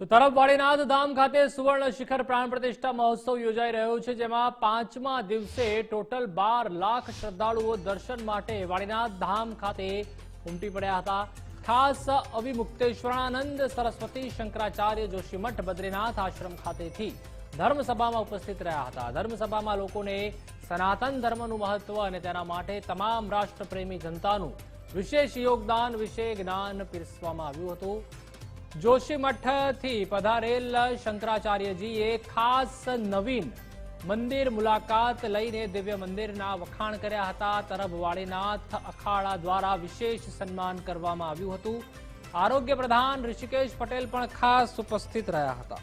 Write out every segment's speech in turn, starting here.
તો તરફ વાડીનાથ ધામ ખાતે સુવર્ણ શિખર પ્રાણ પ્રતિષ્ઠા મહોત્સવ યોજાઈ રહ્યો છે, જેમાં પાંચમા દિવસે ટોટલ બાર લાખ શ્રદ્ધાળુઓ દર્શન માટે વાડીનાથ ધામ ખાતે ઉમટી પડ્યા હતા. ખાસ અવિમુક્તેશ્વરાનંદ સરસ્વતી શંકરાચાર્ય જોશીમઠ બદ્રીનાથ આશ્રમ ખાતેથી ધર્મસભામાં ઉપસ્થિત રહ્યા હતા. ધર્મસભામાં લોકોને સનાતન ધર્મનું મહત્વ અને તેના માટે તમામ રાષ્ટ્રપ્રેમી જનતાનું વિશેષ યોગદાન વિશે જ્ઞાન પીરસવામાં આવ્યું હતું. જોશીમઠથી પધારેલ શંકરાચાર્યજીએ ખાસ નવીન મંદિર મુલાકાત લઈને દિવ્ય મંદિરના વખાણ કર્યા હતા. તરભવાડીનાથ અખાડા દ્વારા વિશેષ સન્માન કરવામાં આવ્યું હતું. આરોગ્ય પ્રધાન ઋષિકેશ પટેલ પણ ખાસ ઉપસ્થિત રહ્યા હતા.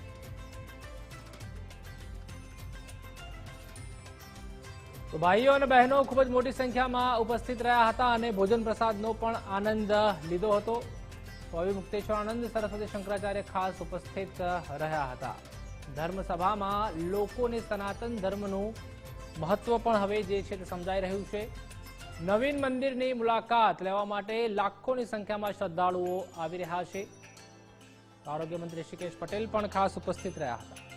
તો ભાઈઓ અને બહેનો ખૂબ જ મોટી સંખ્યામાં ઉપસ્થિત રહ્યા હતા અને ભોજન પ્રસાદનો પણ આનંદ લીધો હતો. સ્વામી મુક્તેશ્વરાનંદ સરસ્વતી શંકરાચાર્ય ખાસ ઉપસ્થિત રહ્યા હતા. ધર્મસભામાં લોકોને સનાતન ધર્મનું મહત્વ પણ હવે જે છે તે સમજાઈ રહ્યું છે. નવીન મંદિરની મુલાકાત લેવા માટે લાખોની સંખ્યામાં શ્રદ્ધાળુઓ આવી રહ્યા છે. આરોગ્ય મંત્રી ઋષિકેશ પટેલ પણ ખાસ ઉપસ્થિત રહ્યા હતા.